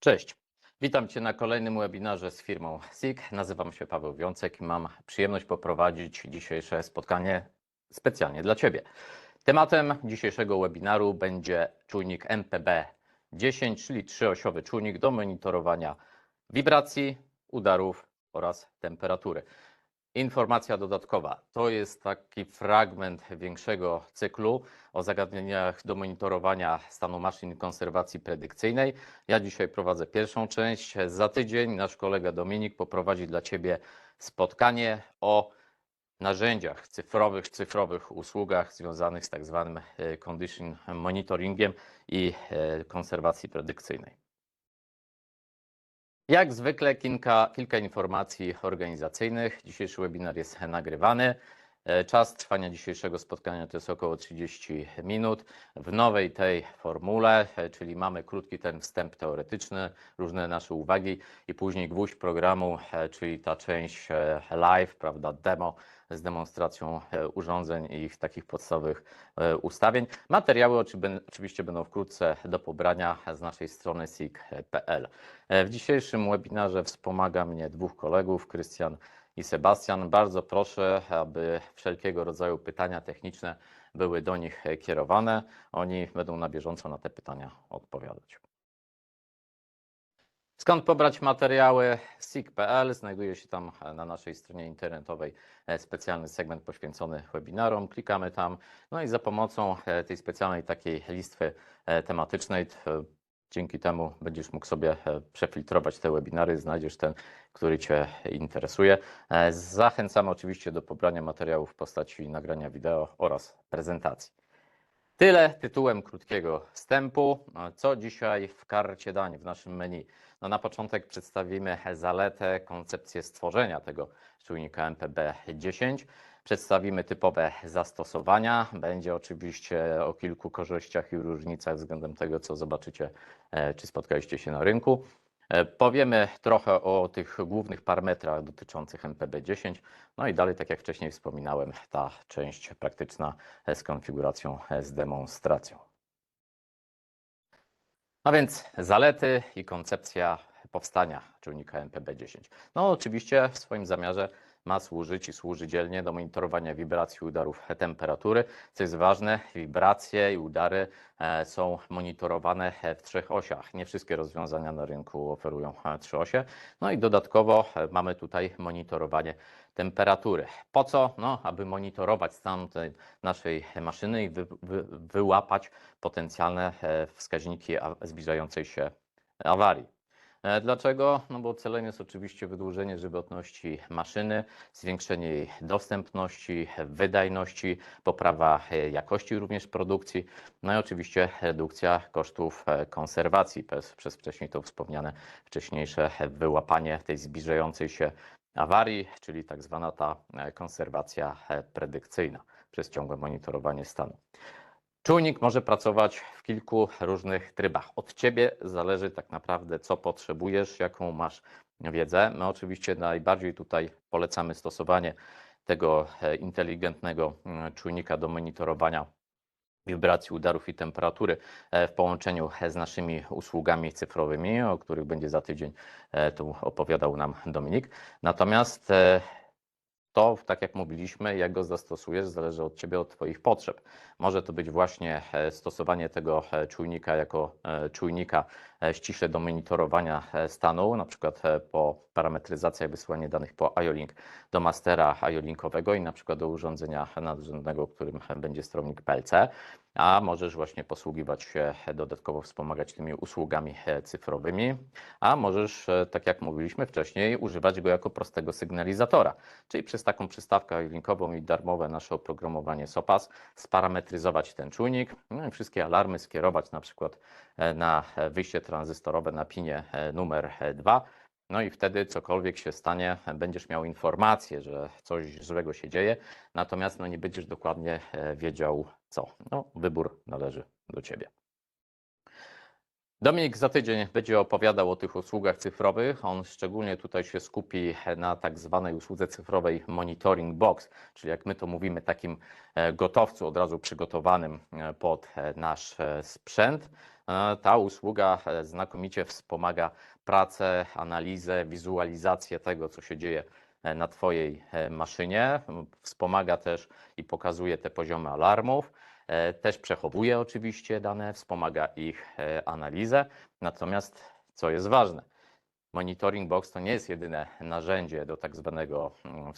Cześć. Witam Cię na kolejnym webinarze z firmą SIG. Nazywam się Paweł Wiącek i mam przyjemność poprowadzić dzisiejsze spotkanie specjalnie dla Ciebie. Tematem dzisiejszego webinaru będzie czujnik MPB10, czyli trzyosiowy czujnik do monitorowania wibracji, udarów oraz temperatury. Informacja dodatkowa to jest taki fragment większego cyklu o zagadnieniach do monitorowania stanu maszyn konserwacji predykcyjnej. Ja dzisiaj prowadzę pierwszą część. Za tydzień nasz kolega Dominik poprowadzi dla Ciebie spotkanie o narzędziach cyfrowych, cyfrowych usługach związanych z tak zwanym e, condition monitoringiem i e, konserwacji predykcyjnej. Jak zwykle kilka, kilka informacji organizacyjnych. Dzisiejszy webinar jest nagrywany. E, Czas trwania dzisiejszego spotkania to jest około 30 minut. W nowej tej formule, e, czyli mamy krótki ten wstęp teoretyczny, różne nasze uwagi i później gwóźdź programu, e, czyli ta część live, prawda, demo z demonstracją urządzeń i ich takich podstawowych ustawień. Materiały oczywiście będą wkrótce do pobrania z naszej strony sig.pl. W dzisiejszym webinarze wspomaga mnie dwóch kolegów, Krystian i Sebastian. Bardzo proszę, aby wszelkiego rodzaju pytania techniczne były do nich kierowane. Oni będą na bieżąco na te pytania odpowiadać. Skąd pobrać materiały? SIG.pl. Znajduje się tam na naszej stronie internetowej specjalny segment poświęcony webinarom. Klikamy tam, no i za pomocą tej specjalnej takiej listy tematycznej Dzięki temu będziesz mógł sobie e, przefiltrować te webinary, znajdziesz ten, który Cię interesuje. E, zachęcam oczywiście do pobrania materiałów w postaci nagrania wideo oraz prezentacji. Tyle tytułem krótkiego wstępu. Co dzisiaj w karcie dań w naszym menu? No na początek przedstawimy zaletę, koncepcję stworzenia tego czujnika MPB10. Przedstawimy typowe zastosowania. Będzie oczywiście o kilku korzyściach i różnicach względem tego, co zobaczycie, e, czy spotkaliście się na rynku. E, powiemy trochę o tych głównych parametrach dotyczących MPB10. No i dalej, tak jak wcześniej wspominałem, ta część praktyczna z konfiguracją, z demonstracją. No więc zalety i koncepcja powstania czujnika MPB10. No oczywiście w swoim zamiarze ma służyć i służy dzielnie do monitorowania wibracji udarów temperatury. Co jest ważne, wibracje i udary e, są monitorowane w trzech osiach. Nie wszystkie rozwiązania na rynku oferują e, trzy osie. No i dodatkowo e, mamy tutaj monitorowanie temperatury. Po co? No, aby monitorować stan naszej maszyny i wy, wy, wyłapać potencjalne wskaźniki zbliżającej się awarii. E, dlaczego? No bo celem jest oczywiście wydłużenie żywotności maszyny, zwiększenie jej dostępności, wydajności, poprawa e, jakości również produkcji, no i oczywiście redukcja kosztów e, konserwacji przez, przez wcześniej to wspomniane wcześniejsze wyłapanie tej zbliżającej się awarii, czyli tak zwana ta konserwacja predykcyjna przez ciągłe monitorowanie stanu. Czujnik może pracować w kilku różnych trybach. Od Ciebie zależy tak naprawdę, co potrzebujesz, jaką masz wiedzę. My oczywiście najbardziej tutaj polecamy stosowanie tego e, inteligentnego mm, czujnika do monitorowania wibracji udarów i temperatury e, w połączeniu z naszymi usługami cyfrowymi, o których będzie za tydzień e, tu opowiadał nam Dominik. Natomiast to, tak jak mówiliśmy, jak go zastosujesz, zależy od Ciebie, od Twoich potrzeb. Może to być właśnie e, stosowanie tego e, czujnika jako e, czujnika ściśle do monitorowania stanu, na przykład po parametryzacji wysyłanie danych po IO-Link do mastera IO-Linkowego i na przykład do urządzenia nadrzędnego, którym będzie sterownik PLC a możesz właśnie posługiwać się, dodatkowo wspomagać tymi usługami cyfrowymi, a możesz, tak jak mówiliśmy wcześniej, używać go jako prostego sygnalizatora, czyli przez taką przystawkę linkową i darmowe nasze oprogramowanie SOPAS sparametryzować ten czujnik. No i wszystkie alarmy skierować na przykład e, na wyjście tranzystorowe na pinie e, numer 2, no i wtedy cokolwiek się stanie, będziesz miał informację, że coś złego się dzieje, natomiast no nie będziesz dokładnie e, wiedział co. No, wybór należy do Ciebie. Dominik za tydzień będzie opowiadał o tych usługach cyfrowych. On szczególnie tutaj się skupi na tak zwanej usłudze cyfrowej Monitoring Box, czyli jak my to mówimy, takim e, gotowcu od razu przygotowanym e, pod nasz sprzęt. E, Ta usługa e, znakomicie wspomaga pracę, analizę, wizualizację tego, co się dzieje e, na Twojej maszynie. Wspomaga też i pokazuje te poziomy alarmów. Też przechowuje oczywiście dane, wspomaga ich analizę. Natomiast, co jest ważne, Monitoring Box to nie jest jedyne narzędzie do tak zwanego mm,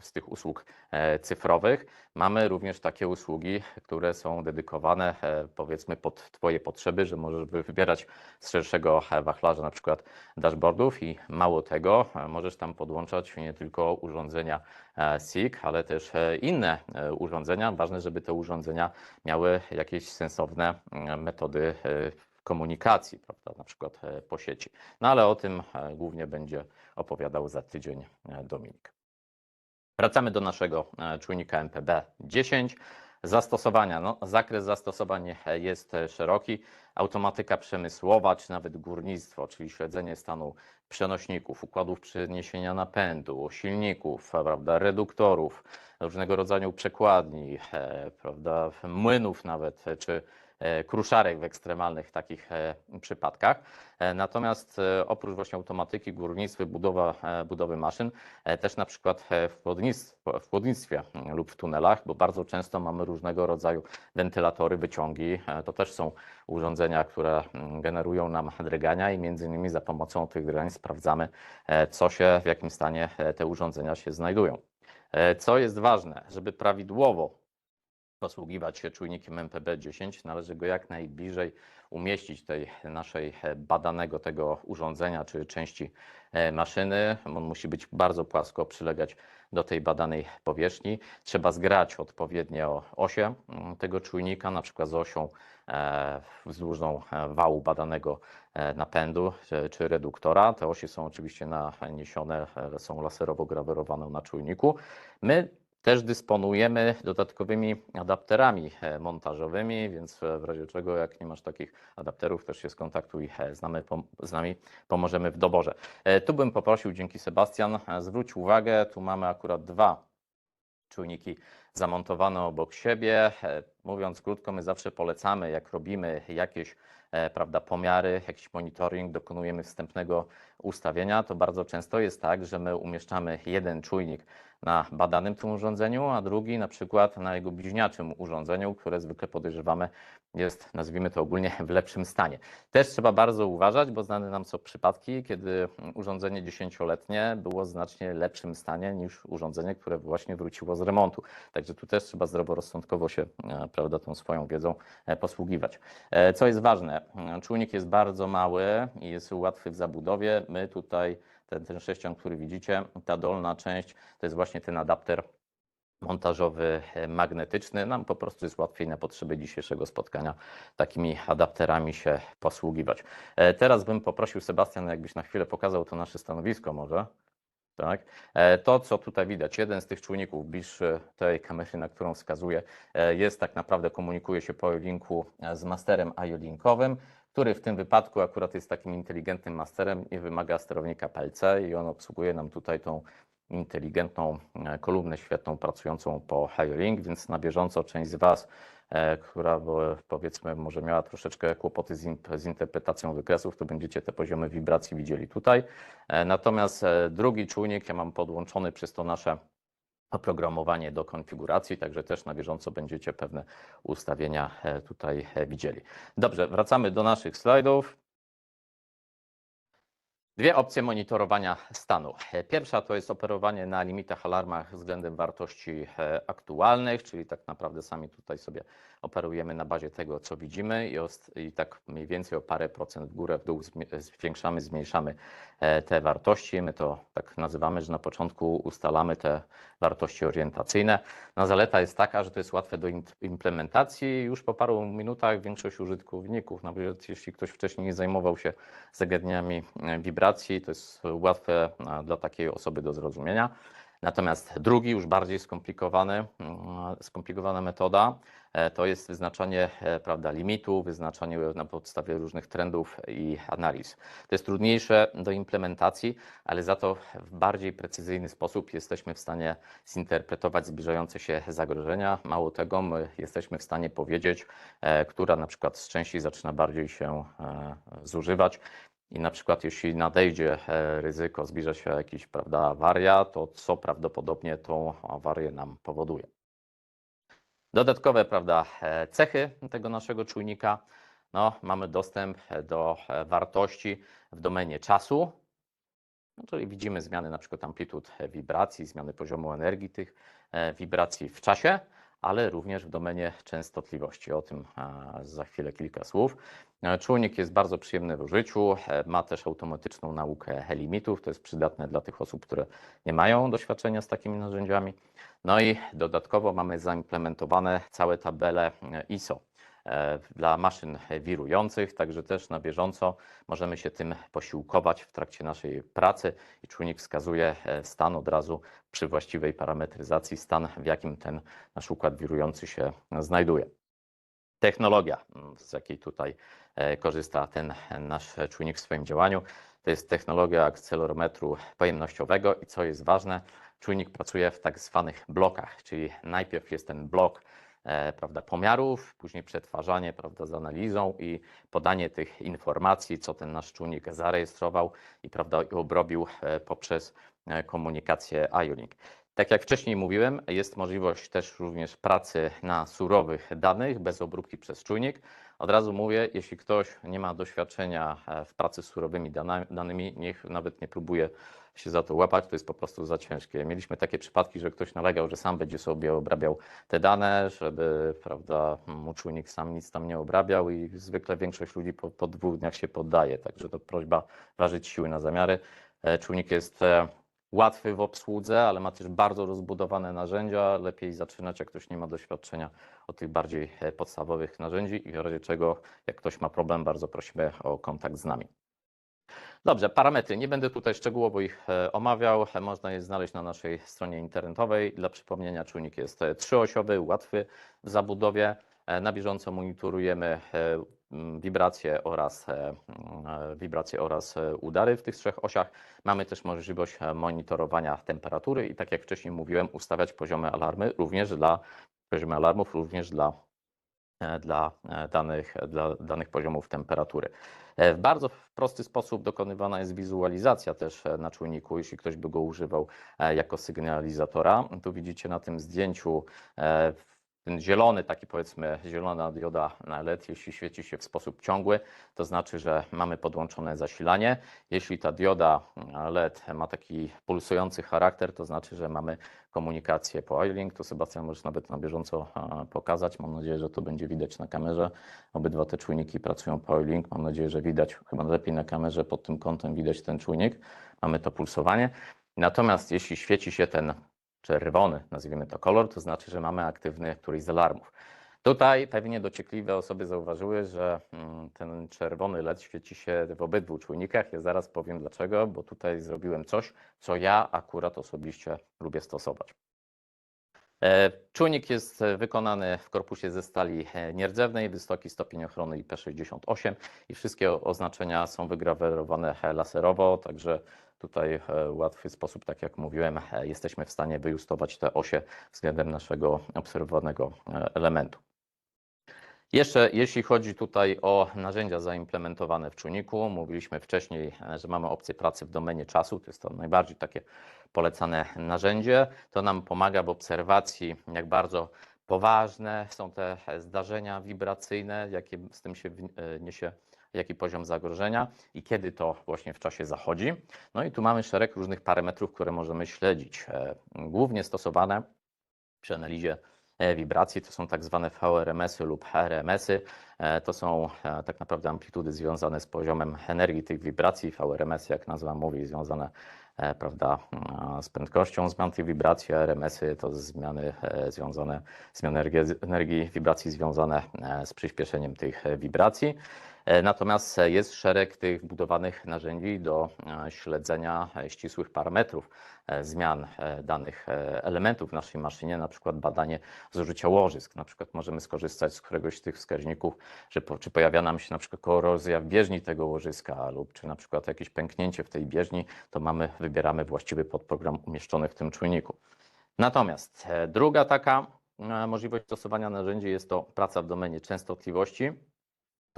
z, tych usług e, cyfrowych. Mamy również takie usługi, które są dedykowane e, powiedzmy pod Twoje potrzeby, że możesz wy- wybierać z szerszego e, wachlarza na przykład dashboardów i mało tego, możesz tam podłączać nie tylko urządzenia SIG, ale też inne urządzenia. Ważne, żeby te urządzenia miały jakieś sensowne mm, metody komunikacji, prawda, na przykład e, po sieci. No ale o tym e, głównie będzie opowiadał za tydzień e, Dominik. Wracamy do naszego czujnika MPB 10. Zastosowania. No, zakres zastosowań jest szeroki. Automatyka przemysłowa, czy nawet górnictwo, czyli śledzenie stanu przenośników, układów przeniesienia napędu, silników, prawda, reduktorów, różnego rodzaju przekładni, prawda, młynów nawet, czy kruszarek w ekstremalnych takich e, przypadkach. E, Natomiast e, oprócz właśnie automatyki, górnictwa, budowa, e, budowy maszyn, e, też na przykład e, w płodnictwie, w płodnictwie mm, lub w tunelach, bo bardzo często mamy różnego rodzaju wentylatory, wyciągi. E, To też są urządzenia, które mm, generują nam drgania i między innymi za pomocą tych drgań sprawdzamy, e, co się, w jakim stanie e, te urządzenia się znajdują. E, Co jest ważne, żeby prawidłowo posługiwać się czujnikiem MPB10, należy go jak najbliżej umieścić tej naszej e, badanego tego urządzenia czy części e, maszyny. On musi być bardzo płasko przylegać do tej badanej powierzchni. Trzeba zgrać odpowiednio osie mm, tego czujnika, na przykład z osią e, wzdłużną wału badanego napędu czy, reduktora. Te osie są oczywiście naniesione, są laserowo grawerowane na czujniku. My też dysponujemy dodatkowymi adapterami e, montażowymi, więc e, w razie czego, jak nie masz takich adapterów, też się skontaktuj e, z nami, z nami pomożemy w doborze. Tu bym poprosił, dzięki Sebastian, zwróć uwagę, tu mamy akurat dwa czujniki zamontowane obok siebie. Mówiąc krótko, my zawsze polecamy, jak robimy jakieś prawda, pomiary, jakiś monitoring, dokonujemy wstępnego ustawienia, to bardzo często jest tak, że my umieszczamy jeden czujnik na badanym tym urządzeniu, a drugi na przykład na jego bliźniaczym urządzeniu, które zwykle podejrzewamy jest, nazwijmy to ogólnie, w lepszym stanie. Też trzeba bardzo uważać, bo znane nam są przypadki, kiedy urządzenie dziesięcioletnie było w znacznie lepszym stanie niż urządzenie, które właśnie wróciło z remontu. Także tu też trzeba zdroworozsądkowo się, e, prawda, tą swoją wiedzą e, posługiwać. E, Co jest ważne, czujnik jest bardzo mały i jest łatwy w zabudowie. My tutaj, ten, ten sześcian, który widzicie, ta dolna część, to jest właśnie ten adapter montażowy e, magnetyczny. Nam po prostu jest łatwiej na potrzeby dzisiejszego spotkania takimi adapterami się posługiwać. E, Teraz bym poprosił Sebastian, jakbyś na chwilę pokazał to nasze stanowisko może. Tak. E, To, co tutaj widać, jeden z tych czujników bliższy tej kamery, na którą wskazuję, jest tak naprawdę, komunikuje się po linku z masterem IO-linkowym, który w tym wypadku akurat jest takim inteligentnym masterem, nie wymaga sterownika PLC i on obsługuje nam tutaj tą inteligentną e, kolumnę świetną pracującą po IO-link, więc na bieżąco część z Was, e, która powiedzmy może miała troszeczkę kłopoty z, interpretacją wykresów, to będziecie te poziomy wibracji widzieli tutaj. E, Natomiast drugi czujnik ja mam podłączony przez to nasze oprogramowanie do konfiguracji, także też na bieżąco będziecie pewne ustawienia e, tutaj e, widzieli. Dobrze, wracamy do naszych slajdów. Dwie opcje monitorowania stanu. Pierwsza to jest operowanie na limitach alarmach względem wartości e, aktualnych, czyli tak naprawdę sami tutaj sobie operujemy na bazie tego, co widzimy i, tak mniej więcej o parę procent w górę, w dół zwiększamy, zmniejszamy e, te wartości. My to tak nazywamy, że na początku ustalamy te wartości orientacyjne. No, zaleta jest taka, że to jest łatwe do im- implementacji. Już po paru minutach większość użytkowników, nawet jeśli ktoś wcześniej nie zajmował się zagadnieniami e, to jest łatwe e, dla takiej osoby do zrozumienia. Natomiast drugi, już bardziej skomplikowany, skomplikowana metoda E, to jest wyznaczanie e, prawda, limitu, wyznaczanie na podstawie różnych trendów i analiz. To jest trudniejsze do implementacji, ale za to w bardziej precyzyjny sposób jesteśmy w stanie zinterpretować zbliżające się zagrożenia. Mało tego, my jesteśmy w stanie powiedzieć, która na przykład z części zaczyna bardziej się zużywać. I na przykład jeśli nadejdzie ryzyko, zbliża się jakiś prawda, awaria, to co prawdopodobnie tą awarię nam powoduje. Dodatkowe prawda, e, cechy tego naszego czujnika. No, mamy dostęp do e, wartości w domenie czasu, no, czyli widzimy zmiany na przykład amplitud wibracji, zmiany poziomu energii tych e, wibracji w czasie, ale również w domenie częstotliwości. O tym za chwilę kilka słów. Czujnik jest bardzo przyjemny w użyciu, ma też automatyczną naukę limitów, to jest przydatne dla tych osób, które nie mają doświadczenia z takimi narzędziami. No i dodatkowo mamy zaimplementowane całe tabele ISO e, dla maszyn wirujących, także też na bieżąco możemy się tym posiłkować w trakcie naszej pracy i czujnik wskazuje e, stan od razu przy właściwej parametryzacji, stan w jakim ten nasz układ wirujący się znajduje. Technologia, z jakiej tutaj e, korzysta ten nasz czujnik w swoim działaniu, to jest technologia akcelerometru pojemnościowego i co jest ważne, czujnik pracuje w tak zwanych blokach, czyli najpierw jest ten blok e, prawda, pomiarów, później przetwarzanie prawda, z analizą i podanie tych informacji, co ten nasz czujnik zarejestrował i prawda, obrobił e, poprzez e, komunikację IOLINK. Tak jak wcześniej mówiłem, jest możliwość też również pracy na surowych danych bez obróbki przez czujnik. Od razu mówię, jeśli ktoś nie ma doświadczenia w pracy z surowymi danymi, niech nawet nie próbuje się za to łapać, to jest po prostu za ciężkie. Mieliśmy takie przypadki, że ktoś nalegał, że sam będzie sobie obrabiał te dane, żeby prawda, mu czujnik sam nic tam nie obrabiał i zwykle większość ludzi po, po dwóch dniach się poddaje, także to prośba ważyć siły na zamiary. E, czujnik jest e, łatwy w obsłudze, ale ma też bardzo rozbudowane narzędzia. Lepiej zaczynać, jak ktoś nie ma doświadczenia od tych bardziej e, podstawowych narzędzi i w razie czego, jak ktoś ma problem, bardzo prosimy o kontakt z nami. Dobrze, parametry. Nie będę tutaj szczegółowo ich e, omawiał. Można je znaleźć na naszej stronie internetowej. Dla przypomnienia, czujnik jest e, trzyosiowy, łatwy w zabudowie. E, na bieżąco monitorujemy wibracje oraz, wibracje oraz udary w tych trzech osiach. Mamy też możliwość monitorowania temperatury i tak jak wcześniej mówiłem, ustawiać poziomy alarmy również dla poziomy alarmów również dla E, dla e, danych, dla danych poziomów temperatury. E, w bardzo prosty sposób dokonywana jest wizualizacja też na czujniku, jeśli ktoś by go używał jako sygnalizatora. Tu widzicie na tym zdjęciu ten zielony, taki powiedzmy zielona dioda na LED, jeśli świeci się w sposób ciągły, to znaczy, że mamy podłączone zasilanie. Jeśli ta dioda LED ma taki pulsujący charakter, to znaczy, że mamy komunikację po iLink. To Sebastian możesz nawet na bieżąco pokazać. Mam nadzieję, że to będzie widać na kamerze. Obydwa te czujniki pracują po iLink. Mam nadzieję, że widać, chyba lepiej na kamerze pod tym kątem widać ten czujnik. Mamy to pulsowanie. Natomiast jeśli świeci się ten czerwony, nazwijmy to kolor, to znaczy, że mamy aktywny któryś z alarmów. Tutaj pewnie dociekliwe osoby zauważyły, że mm, ten czerwony LED świeci się w obydwu czujnikach. Ja zaraz powiem dlaczego, bo tutaj zrobiłem coś, co ja akurat osobiście lubię stosować. E, czujnik jest wykonany w korpusie ze stali e, nierdzewnej, wysoki stopień ochrony IP68 i wszystkie oznaczenia są wygrawerowane laserowo, także tutaj e, łatwy sposób, tak jak mówiłem, jesteśmy w stanie wyjustować te osie względem naszego obserwowanego elementu. Jeszcze jeśli chodzi tutaj o narzędzia zaimplementowane w czujniku, mówiliśmy wcześniej, że mamy opcję pracy w domenie czasu, to jest to najbardziej takie polecane narzędzie. To nam pomaga w obserwacji, jak bardzo poważne są te zdarzenia wibracyjne, jakie z tym się e, niesie jaki poziom zagrożenia i kiedy to właśnie w czasie zachodzi. No i tu mamy szereg różnych parametrów, które możemy śledzić. E, głównie stosowane przy analizie E, wibracji, to są tak zwane VRMS-y lub RMS-y. E, to są tak naprawdę amplitudy związane z poziomem energii tych wibracji. VRMS, jak nazwa mówi, związane prawda, z prędkością zmian tych wibracji, a RMS-y to zmiany związane, zmiany energii, energii wibracji związane z przyspieszeniem tych wibracji. E, Natomiast jest szereg tych budowanych narzędzi do e, śledzenia ścisłych parametrów e, zmian danych elementów w naszej maszynie, na przykład badanie zużycia łożysk. Na przykład możemy skorzystać z któregoś z tych wskaźników, że po, czy pojawia nam się na przykład korozja w bieżni tego łożyska lub czy na przykład jakieś pęknięcie w tej bieżni, to mamy, wybieramy właściwy podprogram umieszczony w tym czujniku. Natomiast druga taka możliwość stosowania narzędzi jest to praca w domenie częstotliwości.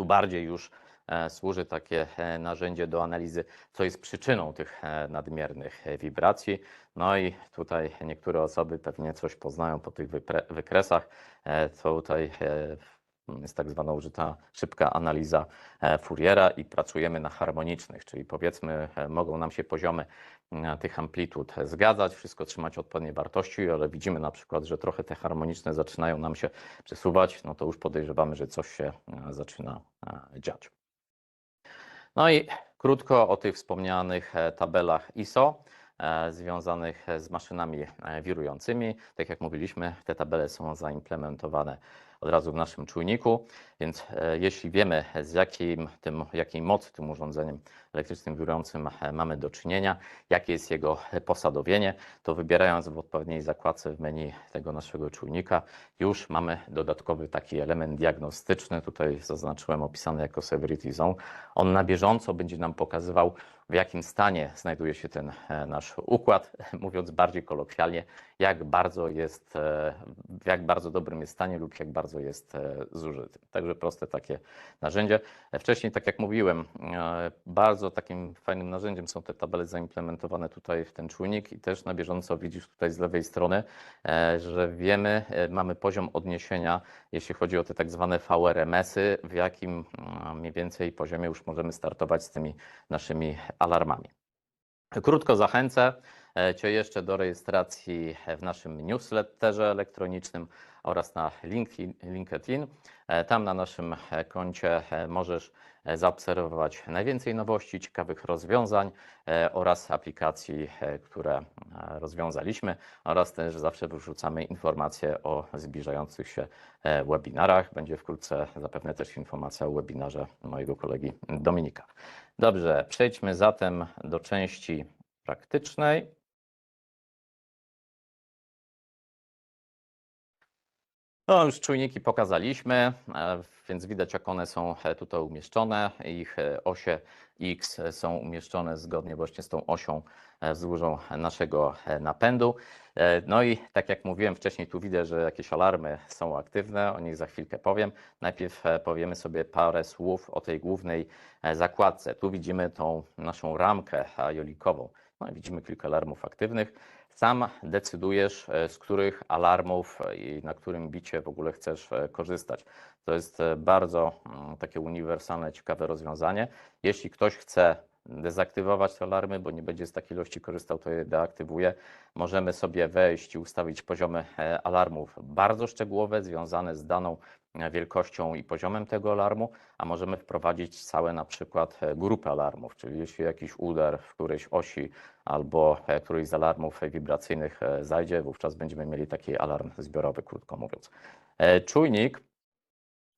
Tu bardziej już e, służy takie e, narzędzie do analizy, co jest przyczyną tych e, nadmiernych wibracji. No i tutaj niektóre osoby pewnie coś poznają po tych wykresach. Tutaj jest tak zwana użyta szybka analiza e, Fouriera i pracujemy na harmonicznych, czyli powiedzmy e, mogą nam się poziomy m, tych amplitud zgadzać, wszystko trzymać odpowiedniej wartości, ale widzimy na przykład, że trochę te harmoniczne zaczynają nam się przesuwać, no to już podejrzewamy, że coś się e, zaczyna e, dziać. No i krótko o tych wspomnianych e, tabelach ISO e, związanych z maszynami e, wirującymi. Tak jak mówiliśmy, te tabele są zaimplementowane od razu w naszym czujniku, więc e, jeśli wiemy z jakim tym, jakiej mocy tym urządzeniem elektrycznym wirującym mamy do czynienia, jakie jest jego posadowienie, to wybierając w odpowiedniej zakładce w menu tego naszego czujnika, już mamy dodatkowy taki element diagnostyczny, tutaj zaznaczyłem opisany jako Severity Zone. On na bieżąco będzie nam pokazywał, w jakim stanie znajduje się ten e, nasz układ, mówiąc bardziej kolokwialnie, jak bardzo jest, e, w jak bardzo dobrym jest stanie lub jak bardzo jest e, zużyty. Także proste takie narzędzie. Wcześniej, tak jak mówiłem, e, bardzo takim fajnym narzędziem są te tabele zaimplementowane tutaj w ten czujnik i też na bieżąco widzisz tutaj z lewej strony, e, że wiemy, e, mamy poziom odniesienia, jeśli chodzi o te tak zwane VRMS-y, w jakim mm, mniej więcej poziomie już możemy startować z tymi naszymi alarmami. Krótko zachęcę Cię jeszcze do rejestracji w naszym newsletterze elektronicznym oraz na LinkedIn. E, Tam na naszym e, koncie e, możesz e, zaobserwować najwięcej nowości, ciekawych rozwiązań e, oraz aplikacji, e, które e, rozwiązaliśmy oraz też zawsze wrzucamy informacje o zbliżających się e, webinarach. Będzie wkrótce zapewne też informacja o webinarze mojego kolegi Dominika. Dobrze, przejdźmy zatem do części praktycznej. No, już czujniki pokazaliśmy, e, więc widać, jak one są e, tutaj umieszczone. Ich e, osie X są umieszczone zgodnie właśnie z tą osią e, wzdłuż naszego napędu. No i tak jak mówiłem wcześniej, tu widzę, że jakieś alarmy są aktywne, o nich za chwilkę powiem. Najpierw powiemy sobie parę słów o tej głównej zakładce. Tu widzimy tą naszą ramkę jolikową. No widzimy kilka alarmów aktywnych. Sam decydujesz, e, z których alarmów e, i na którym bicie w ogóle chcesz e, korzystać. To jest bardzo mm, takie uniwersalne, ciekawe rozwiązanie. Jeśli ktoś chce dezaktywować te alarmy, bo nie będzie z takiej ilości korzystał, to je deaktywuje. Możemy sobie wejść i ustawić poziomy alarmów bardzo szczegółowe, związane z daną wielkością i poziomem tego alarmu, a możemy wprowadzić całe na przykład e, grupy alarmów, czyli jeśli jakiś udar w którejś osi albo e, któryś z alarmów wibracyjnych e, zajdzie, wówczas będziemy mieli taki alarm zbiorowy, krótko mówiąc. E, Czujnik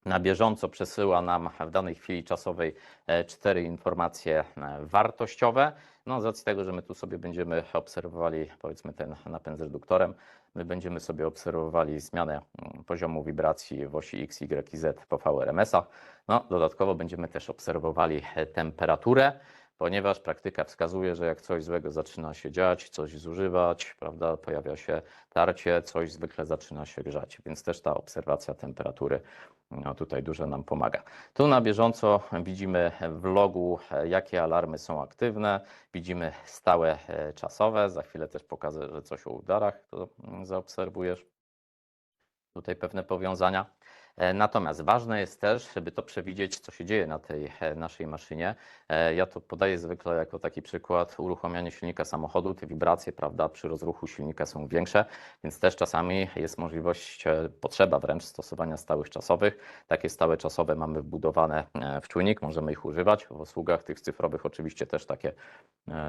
na bieżąco przesyła nam w danej chwili czasowej e, cztery informacje e, wartościowe. No, z racji tego, że my tu sobie będziemy obserwowali, powiedzmy, ten napęd z reduktorem, my będziemy sobie obserwowali zmianę mm, poziomu wibracji w osi X, Y i Z po VRMS-ach. No, dodatkowo będziemy też obserwowali e, temperaturę, ponieważ praktyka wskazuje, że jak coś złego zaczyna się dziać, coś zużywać, prawda, pojawia się tarcie, coś zwykle zaczyna się grzać, więc też ta obserwacja temperatury no, tutaj dużo nam pomaga. Tu na bieżąco widzimy w logu, e, jakie alarmy są aktywne, widzimy stałe e, czasowe, za chwilę też pokażę, że coś o udarach, to mm, zaobserwujesz tutaj pewne powiązania. E, Natomiast ważne jest też, żeby to przewidzieć, co się dzieje na tej e, naszej maszynie. E, Ja to podaję zwykle jako taki przykład uruchamiania silnika samochodu. Te wibracje, prawda, przy rozruchu silnika są większe, więc też czasami jest możliwość, potrzeba wręcz stosowania stałych czasowych. Takie stałe czasowe mamy wbudowane w czujnik, możemy ich używać. W usługach tych cyfrowych oczywiście też takie,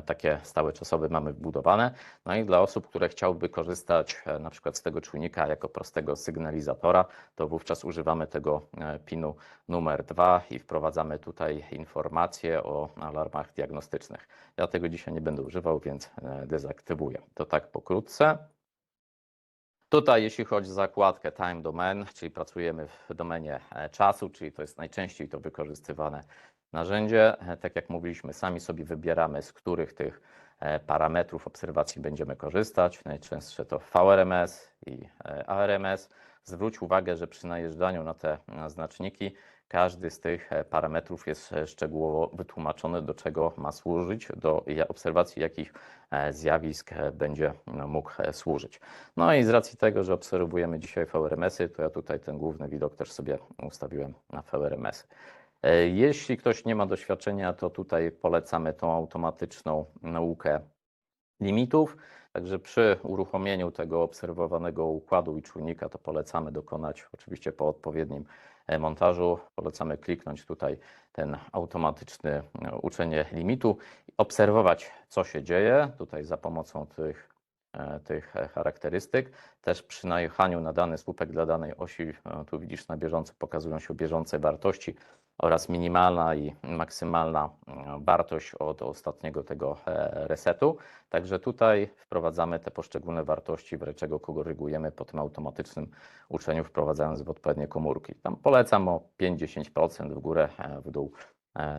takie stałe czasowe mamy wbudowane. No i dla osób, które chciałyby korzystać na przykład z tego czujnika jako prostego sygnalizatora, to wówczas używamy tego pinu numer dwa i wprowadzamy tutaj informacje o alarmach diagnostycznych. Ja tego dzisiaj nie będę używał, więc dezaktywuję. To tak pokrótce. Tutaj, jeśli chodzi o zakładkę Time Domain, czyli pracujemy w domenie czasu, czyli to jest najczęściej to wykorzystywane narzędzie. Tak jak mówiliśmy, sami sobie wybieramy, z których tych parametrów obserwacji będziemy korzystać. Najczęstsze to VRMS i ARMS. Zwróć uwagę, że przy najeżdżaniu na te znaczniki każdy z tych parametrów jest szczegółowo wytłumaczony, do czego ma służyć, do obserwacji jakich zjawisk będzie mógł służyć. No i z racji tego, że obserwujemy dzisiaj VRMS-y, to ja tutaj ten główny widok też sobie ustawiłem na VRMS-y. Jeśli ktoś nie ma doświadczenia, to tutaj polecamy tą automatyczną naukę limitów. Także przy uruchomieniu tego obserwowanego układu i czujnika to polecamy dokonać, oczywiście po odpowiednim montażu, polecamy kliknąć tutaj ten automatyczny uczenie limitu, obserwować co się dzieje tutaj za pomocą tych charakterystyk. Też przy najechaniu na dany słupek dla danej osi, tu widzisz na bieżąco pokazują się bieżące wartości oraz minimalna i maksymalna wartość od ostatniego tego resetu. Także tutaj wprowadzamy te poszczególne wartości, czego korygujemy po tym automatycznym uczeniu, wprowadzając w odpowiednie komórki. Tam polecam o 5-10% w górę, w dół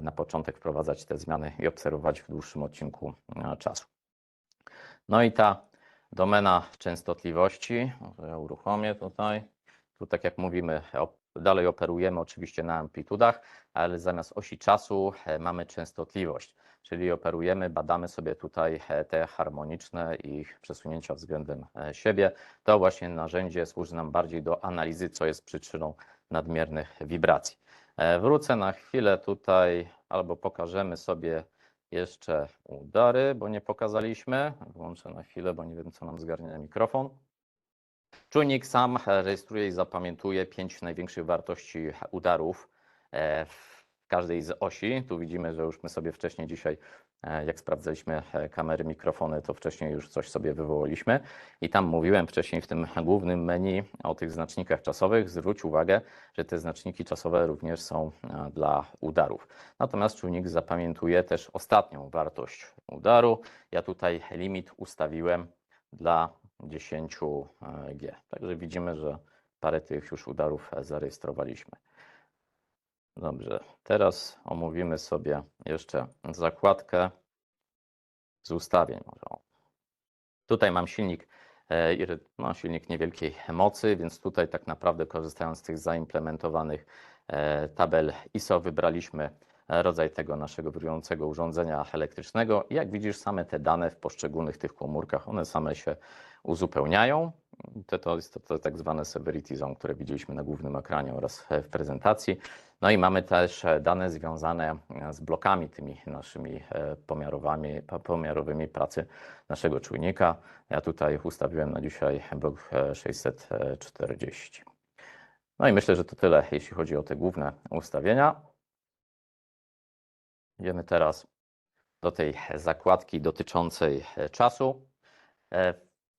na początek wprowadzać te zmiany i obserwować w dłuższym odcinku czasu. No i ta domena częstotliwości, może ja uruchomię tutaj. Tu, tak jak mówimy, dalej operujemy oczywiście na amplitudach, ale zamiast osi czasu mamy częstotliwość, czyli operujemy, badamy sobie tutaj te harmoniczne i ich przesunięcia względem siebie. To właśnie narzędzie służy nam bardziej do analizy, co jest przyczyną nadmiernych wibracji. Wrócę na chwilę tutaj, albo pokażemy sobie jeszcze udary, bo nie pokazaliśmy. Włączę na chwilę, bo nie wiem, co nam zgarnia mikrofon. Czujnik sam rejestruje i zapamiętuje pięć największych wartości udarów w każdej z osi. Tu widzimy, że już my sobie wcześniej dzisiaj, jak sprawdzaliśmy kamery, mikrofony, to wcześniej już coś sobie wywołaliśmy. I tam mówiłem wcześniej w tym głównym menu o tych znacznikach czasowych. Zwróć uwagę, że te znaczniki czasowe również są dla udarów. Natomiast czujnik zapamiętuje też ostatnią wartość udaru. Ja tutaj limit ustawiłem dla 10G. Także widzimy, że parę tych już udarów zarejestrowaliśmy. Dobrze, teraz omówimy sobie jeszcze zakładkę z ustawień. Tutaj mam silnik, no silnik niewielkiej mocy, więc tutaj tak naprawdę korzystając z tych zaimplementowanych tabel ISO, wybraliśmy rodzaj tego naszego wirującego urządzenia elektrycznego. Jak widzisz, same te dane w poszczególnych tych komórkach, one same się uzupełniają. To jest to tak zwane Severity Zone, które widzieliśmy na głównym ekranie oraz w prezentacji. No i mamy też dane związane z blokami, tymi naszymi pomiarowymi pracy naszego czujnika. Ja tutaj ustawiłem na dzisiaj blok 640. No i myślę, że to tyle, jeśli chodzi o te główne ustawienia. Idziemy teraz do tej zakładki dotyczącej czasu.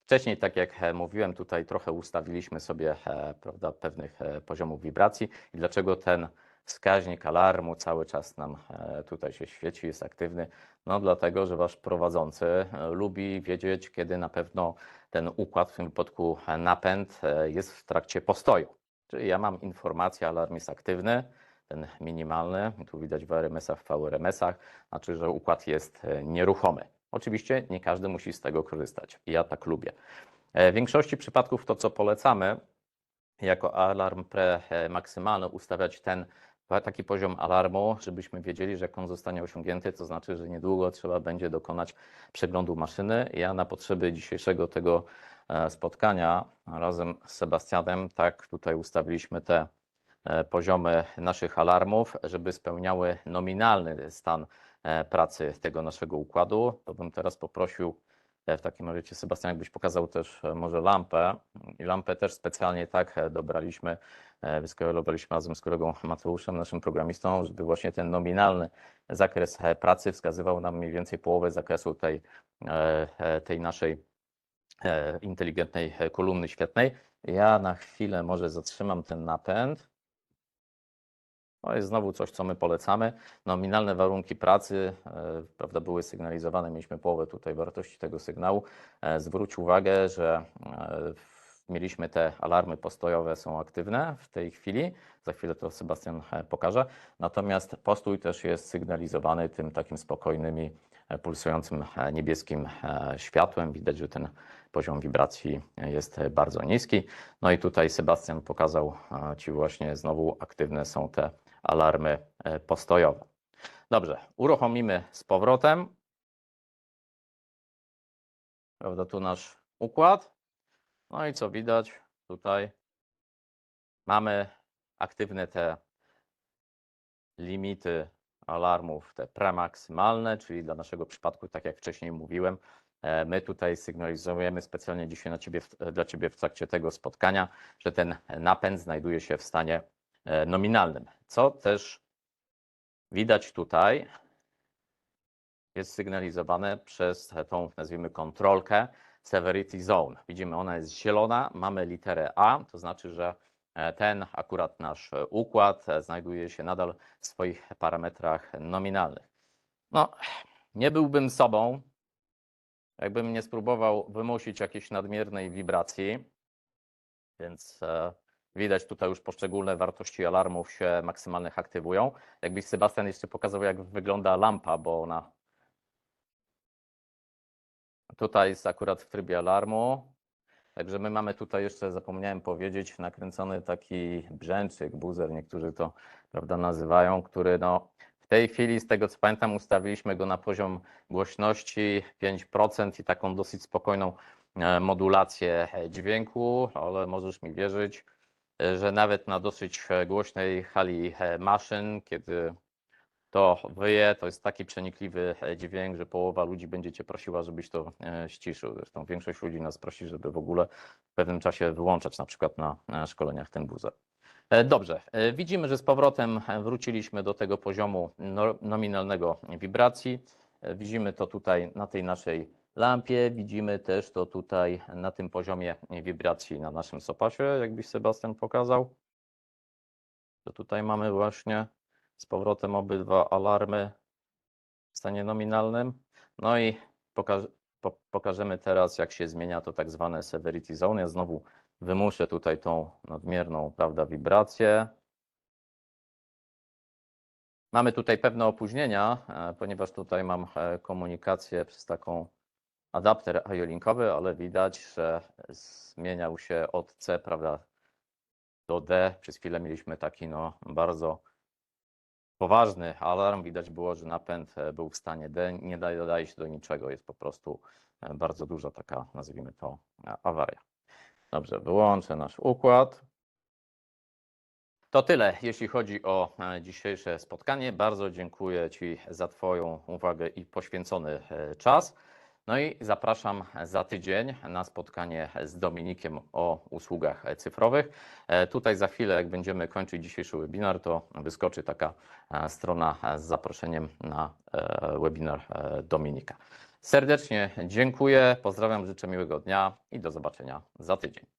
Wcześniej, tak jak mówiłem, tutaj trochę ustawiliśmy sobie, prawda, pewnych poziomów wibracji. I dlaczego ten wskaźnik alarmu cały czas nam tutaj się świeci, jest aktywny? No dlatego, że wasz prowadzący lubi wiedzieć, kiedy na pewno ten układ, w tym wypadku napęd, jest w trakcie postoju. Czyli ja mam informację, alarm jest aktywny, ten minimalny, tu widać w ARMS-ach, w VRMS-ach, znaczy, że układ jest nieruchomy. Oczywiście nie każdy musi z tego korzystać. Ja tak lubię. W większości przypadków to, co polecamy jako alarm maksymalny, ustawiać ten taki poziom alarmu, żebyśmy wiedzieli, że jak on zostanie osiągnięty, to znaczy, że niedługo trzeba będzie dokonać przeglądu maszyny. Ja na potrzeby dzisiejszego tego spotkania razem z Sebastianem, tak tutaj ustawiliśmy te poziomy naszych alarmów, żeby spełniały nominalny stan pracy tego naszego układu. To bym teraz poprosił w takim razie Sebastian, jakbyś pokazał też może lampę. I lampę też specjalnie tak dobraliśmy, wyskalowaliśmy razem z kolegą Mateuszem, naszym programistą, żeby właśnie ten nominalny zakres pracy wskazywał nam mniej więcej połowę zakresu tej naszej inteligentnej kolumny świetlnej. Ja na chwilę może zatrzymam ten napęd. To jest znowu coś, co my polecamy. Nominalne warunki pracy, e, prawda, były sygnalizowane, mieliśmy połowę tutaj wartości tego sygnału. E, Zwróć uwagę, że e, mieliśmy te alarmy postojowe są aktywne w tej chwili. Za chwilę to Sebastian pokaże. Natomiast postój też jest sygnalizowany tym takim spokojnymi, pulsującym niebieskim światłem. Widać, że ten poziom wibracji jest bardzo niski. No i tutaj Sebastian pokazał Ci właśnie znowu aktywne są te alarmy e, postojowe. Dobrze, uruchomimy z powrotem. Prawda, tu nasz układ. No i co widać tutaj? Mamy aktywne te limity alarmów, te premaksymalne, czyli dla naszego przypadku, tak jak wcześniej mówiłem, e, my tutaj sygnalizujemy specjalnie dzisiaj na ciebie, dla Ciebie w trakcie tego spotkania, że ten napęd znajduje się w stanie nominalnym, co też widać tutaj, jest sygnalizowane przez tą, nazwijmy, kontrolkę Severity Zone. Widzimy, ona jest zielona, mamy literę A, to znaczy, że e, ten akurat nasz e, układ e, znajduje się nadal w swoich parametrach nominalnych. No, nie byłbym sobą, jakbym nie spróbował wymusić jakiejś nadmiernej wibracji, więc e, widać tutaj już poszczególne wartości alarmów się maksymalnych aktywują. Jakbyś Sebastian jeszcze pokazał, jak wygląda lampa, bo ona Tutaj jest akurat w trybie alarmu. Także my mamy tutaj jeszcze, zapomniałem powiedzieć, nakręcony taki brzęczyk, buzer, niektórzy to prawda, nazywają, który no, w tej chwili, z tego co pamiętam, ustawiliśmy go na poziom głośności 5% i taką dosyć spokojną e, modulację e, dźwięku, ale możesz mi wierzyć, że nawet na dosyć e, głośnej hali e, maszyn, kiedy to wyje, to jest taki przenikliwy e, dźwięk, że połowa ludzi będzie cię prosiła, żebyś to ściszył. Zresztą większość ludzi nas prosi, żeby w ogóle w pewnym czasie wyłączać na przykład na szkoleniach ten buzer. E, Dobrze, widzimy, że z powrotem wróciliśmy do tego poziomu no- nominalnego wibracji. Widzimy to tutaj na tej naszej lampie, widzimy też to tutaj na tym poziomie wibracji na naszym sopasie, jakbyś Sebastian pokazał. To tutaj mamy właśnie z powrotem obydwa alarmy w stanie nominalnym. No i po, pokażemy teraz, jak się zmienia to tak zwane severity zone. Ja znowu wymuszę tutaj tą nadmierną prawda, wibrację. Mamy tutaj pewne opóźnienia, e, ponieważ tutaj mam e, komunikację przez taką adapter IO-linkowy, ale widać, że zmieniał się od C prawda, do D. Przez chwilę mieliśmy taki no, bardzo poważny alarm. Widać było, że napęd e, był w stanie D, nie daje, dodaje się do niczego. Jest po prostu e, bardzo duża taka, nazwijmy to, awaria. Dobrze, wyłączę nasz układ. To tyle, jeśli chodzi o e, dzisiejsze spotkanie. Bardzo dziękuję Ci za Twoją uwagę i poświęcony czas. No i zapraszam za tydzień na spotkanie z Dominikiem o usługach cyfrowych. E, Tutaj za chwilę, jak będziemy kończyć dzisiejszy webinar, to wyskoczy taka e, strona z zaproszeniem na e, webinar Dominika. Serdecznie dziękuję, pozdrawiam, życzę miłego dnia i do zobaczenia za tydzień.